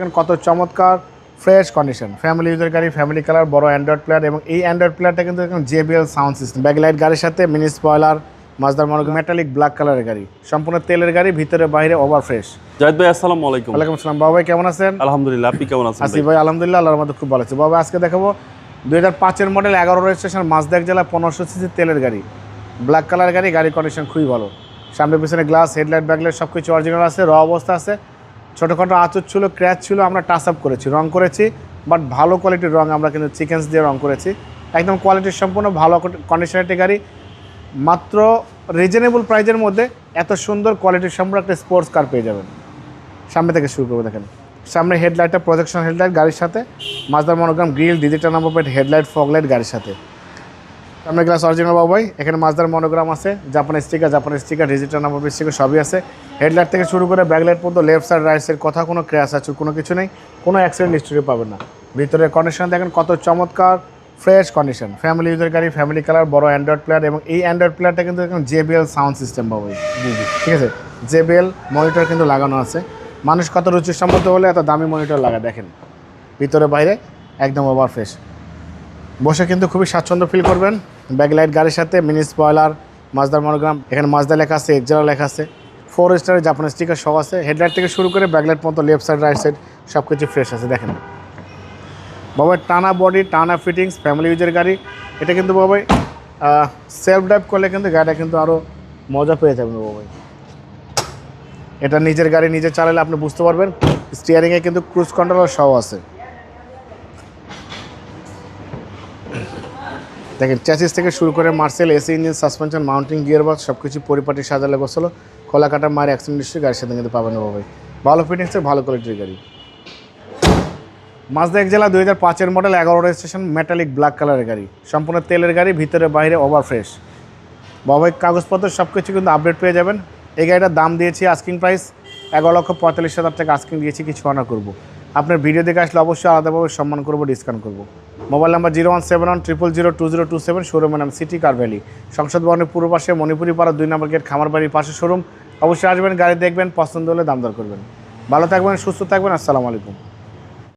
দেখেন কত চমৎকার ফ্রেশ কন্ডিশন ফ্যামিলি ইউজার গাড়ি ফ্যামিলি কালার বড় অ্যান্ড্রয়েড প্লেয়ার এবং এই অ্যান্ড্রয়েড প্লেয়ারটা কিন্তু দেখুন জেবিএল সাউন্ড সিস্টেম ব্যাকলাইট গাড়ির সাথে মিনি স্পয়লার মাজদার মনে মেটালিক ব্ল্যাক কালারের গাড়ি। সম্পূর্ণ তেলের গাড়ি ভিতরে বাইরে ওভার ফ্রেশ জাহিদ ভাই আসসালামু আলাইকুম। ওয়ালাইকুম আসসালাম। বাবা ভাই কেমন আছেন? আলহামদুলিল্লাহ আপনি কেমন আছেন আসি ভাই? আলহামদুলিল্লাহ আল্লাহর মধ্যে খুব ভালো আছে। বাবা আজকে দেখাবো দুই হাজার পাঁচের মডেল এগারো রেজিস্ট্রেশন মাসদাক জেলা পনেরোশো সিসি তেলের গাড়ি। ব্ল্যাক কালার গাড়ি গাড়ির কন্ডিশন খুবই ভালো। সামনে পিছনে গ্লাস হেডলাইট ব্যাকলাইট সব কিছু অরিজিনাল আছে র অবস্থা আছে। ছোটোখাটো আঁচড় ছিল ক্র্যাচ ছিল, আমরা টাচ আপ করেছি, রং করেছি বাট ভালো কোয়ালিটির রং আমরা কিন্তু চিকেন্স দিয়ে রং করেছি। একদম কোয়ালিটির সম্পূর্ণ ভালো কন্ডিশনের একটি গাড়ি। মাত্র রিজনেবল প্রাইজের মধ্যে এত সুন্দর কোয়ালিটির সম্পূর্ণ একটা স্পোর্টস কার পেয়ে যাবেন। সামনে থেকে শুরু করব, দেখেন। সামনে হেডলাইটটা প্রজেকশন হেডলাইট গাড়ির সাথে মাছদার monogram grill digital number plate headlight fog light গাড়ির সাথে। সামনে গ্লাস অরিজিনাল বাবাই এখানে মাছদার মনোগ্রাম আছে Japan sticker Japan sticker digital number sticker সবই আছে। হেডলাইট থেকে শুরু করে ব্যাকলাইট পর্যন্ত লেফট সাইড রাইট সাইড কথা কোনো ক্র্যাশ আছে, কোনো কিছু নেই। কোনো অ্যাক্সিডেন্ট হিস্ট্রি পাবেন না। ভিতরে কন্ডিশন দেখেন কত চমৎকার ফ্রেশ কন্ডিশন ফ্যামিলি ইউজার গাড়ি ফ্যামিলি কালার বড় অ্যান্ড্রয়েড প্লেয়ার এবং এই অ্যান্ড্রয়েড প্লেয়ারটা কিন্তু দেখুন জেবিএল সাউন্ড সিস্টেম বাবাই ঠিক আছে? জেবিএল মনিটর কিন্তু লাগানো আছে। মানুষ কত রুচিসম্মত হলে এত দামি মনিটর লাগা দেখেন। ভিতরে বাইরে একদম ওভার ফ্রেশ বসে কিন্তু খুবই স্বাচ্ছন্দ্য ফিল করবেন। ব্যাকলাইট গাড়ির সাথে মিনি স্পয়লার মাজদার মনোগ্রাম এখানে মাজদা লেখা আছে এক্সেরা লেখা আছে ফোর স্টারের জাপানের স্টিকার সহ আছে। হেডলাইট থেকে শুরু করে ব্যাকলাইট পর্যন্ত লেফট সাইড রাইট সাইড সব কিছু ফ্রেশ আছে, দেখেন। বাবাই টানা বডি টানা ফিটিংস ফ্যামিলি ইউজের গাড়ি। এটা কিন্তু বাবাই সেলফ ড্রাইভ করলে কিন্তু গাড়িটা কিন্তু আরও মজা পেয়ে যাবেন বাবাই এটা নিজের গাড়ি নিজে চালালে আপনি বুঝতে পারবেন। স্টিয়ারিংয়ে কিন্তু ক্রুজ কন্ট্রোল সহ আছে। দেখেন চ্যাসিস থেকে শুরু করে Marcel AC engine suspension mounting gear box সব কিছু পরিপাটি, সাজালে, গোছালো। কাটা মায়ের অ্যাক্সিডেন্ট হিস্ট্রি গাড়ির সাথে কিন্তু পাবেন বাবাই ভালো ফিটিংসের ভালো কোয়ালিটির গাড়ি। মাজদা এক জেলা দুই হাজার পাঁচের মডেল এগারো রেজিস্ট্রেশন মেটালিক ব্ল্যাক কালারের গাড়ি। সম্পূর্ণ তেলের গাড়ি, ভিতরে, বাইরে ওভার ফ্রেশ বাবাই কাগজপত্র সব কিছু কিন্তু আপডেট পেয়ে যাবেন। এই গাড়িটার দাম দিয়েছি আস্কিং প্রাইস এগারো লক্ষ পঁয়তাল্লিশ হাজার টাকা আস্কিং দিয়েছি কিছু অনা করব। আপনার ভিডিও দেখে আসলে অবশ্যই আলাদাভাবে সম্মান করব ডিসকাউন্ট করব। Mobile number zero one seven one triple zero two zero two seven শোরুমের নাম সিটি কারভ্যালি সংসদ ভবনের পূর্ব পাশে মণিপুরি পাড়া দুই নম্বর গেট খামার বাড়ির পাশে শোরুম অবশ্যই আসবেন, গাড়ি দেখবেন, পছন্দ হলে দাম দর করবেন। ভালো থাকবেন, সুস্থ থাকবেন, আসসালামু আলাইকুম।